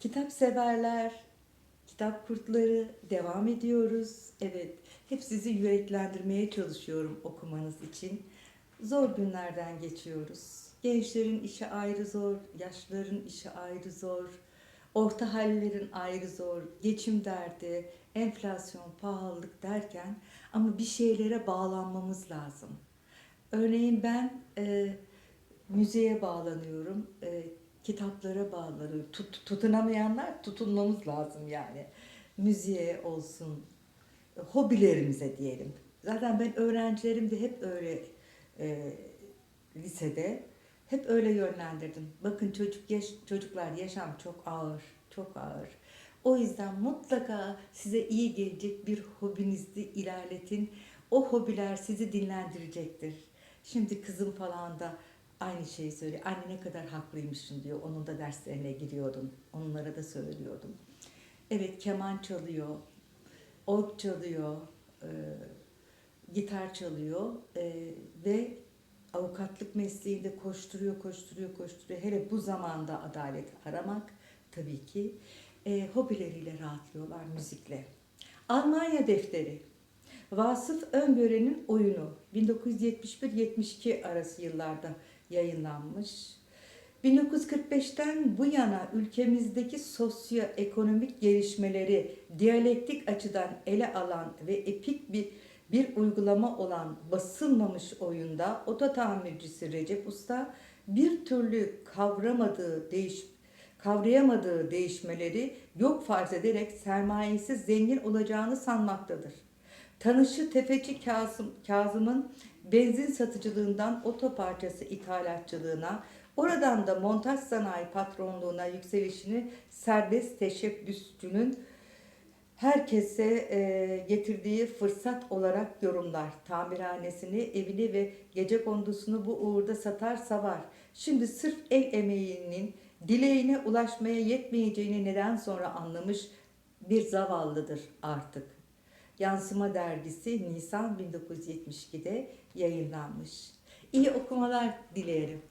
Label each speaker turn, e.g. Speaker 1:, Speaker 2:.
Speaker 1: Kitap severler, kitap kurtları devam ediyoruz. Evet, hep sizi yüreklendirmeye çalışıyorum okumanız için. Zor günlerden geçiyoruz. Gençlerin işi ayrı zor, yaşlıların işi ayrı zor. Orta hallerin ayrı zor, geçim derdi, enflasyon, pahalılık derken ama bir şeylere bağlanmamız lazım. Örneğin ben e, müziğe bağlanıyorum, e, kitaplara bağlanıyorum. Tut, tutunamayanlar tutunmamız lazım yani. Müziğe olsun, hobilerimize diyelim. Zaten ben öğrencilerim de hep öyle e, lisede hep öyle yönlendirdim. Bakın çocuk yaş, çocuklar yaşam çok ağır, çok ağır. O yüzden mutlaka size iyi gelecek bir hobinizi ilerletin. O hobiler sizi dinlendirecektir. Şimdi kızım falan da aynı şeyi söylüyor. Anne ne kadar haklıymışsın diyor. Onun da derslerine giriyordum. Onlara da söylüyordum. Evet keman çalıyor, org çalıyor, e, gitar çalıyor e, ve avukatlık mesleğinde koşturuyor, koşturuyor, koşturuyor. Hele bu zamanda adalet aramak tabii ki e, hobileriyle rahatlıyorlar müzikle. Almanya Defteri Vasıf Öngören'in oyunu 1971-72 arası yıllarda yayınlanmış. 1945'ten bu yana ülkemizdeki sosyoekonomik gelişmeleri diyalektik açıdan ele alan ve epik bir bir uygulama olan basılmamış oyunda oto tamircisi Recep Usta bir türlü kavramadığı değiş kavrayamadığı değişmeleri yok farz ederek sermayesiz zengin olacağını sanmaktadır. Tanışı tefeci Kazım, Kazım'ın benzin satıcılığından oto parçası ithalatçılığına, oradan da montaj sanayi patronluğuna yükselişini serbest teşebbüsçünün herkese e, getirdiği fırsat olarak yorumlar. Tamirhanesini, evini ve gece kondusunu bu uğurda satar savar. Şimdi sırf el emeğinin dileğine ulaşmaya yetmeyeceğini neden sonra anlamış bir zavallıdır artık. Yansıma dergisi Nisan 1972'de yayınlanmış. İyi okumalar dilerim.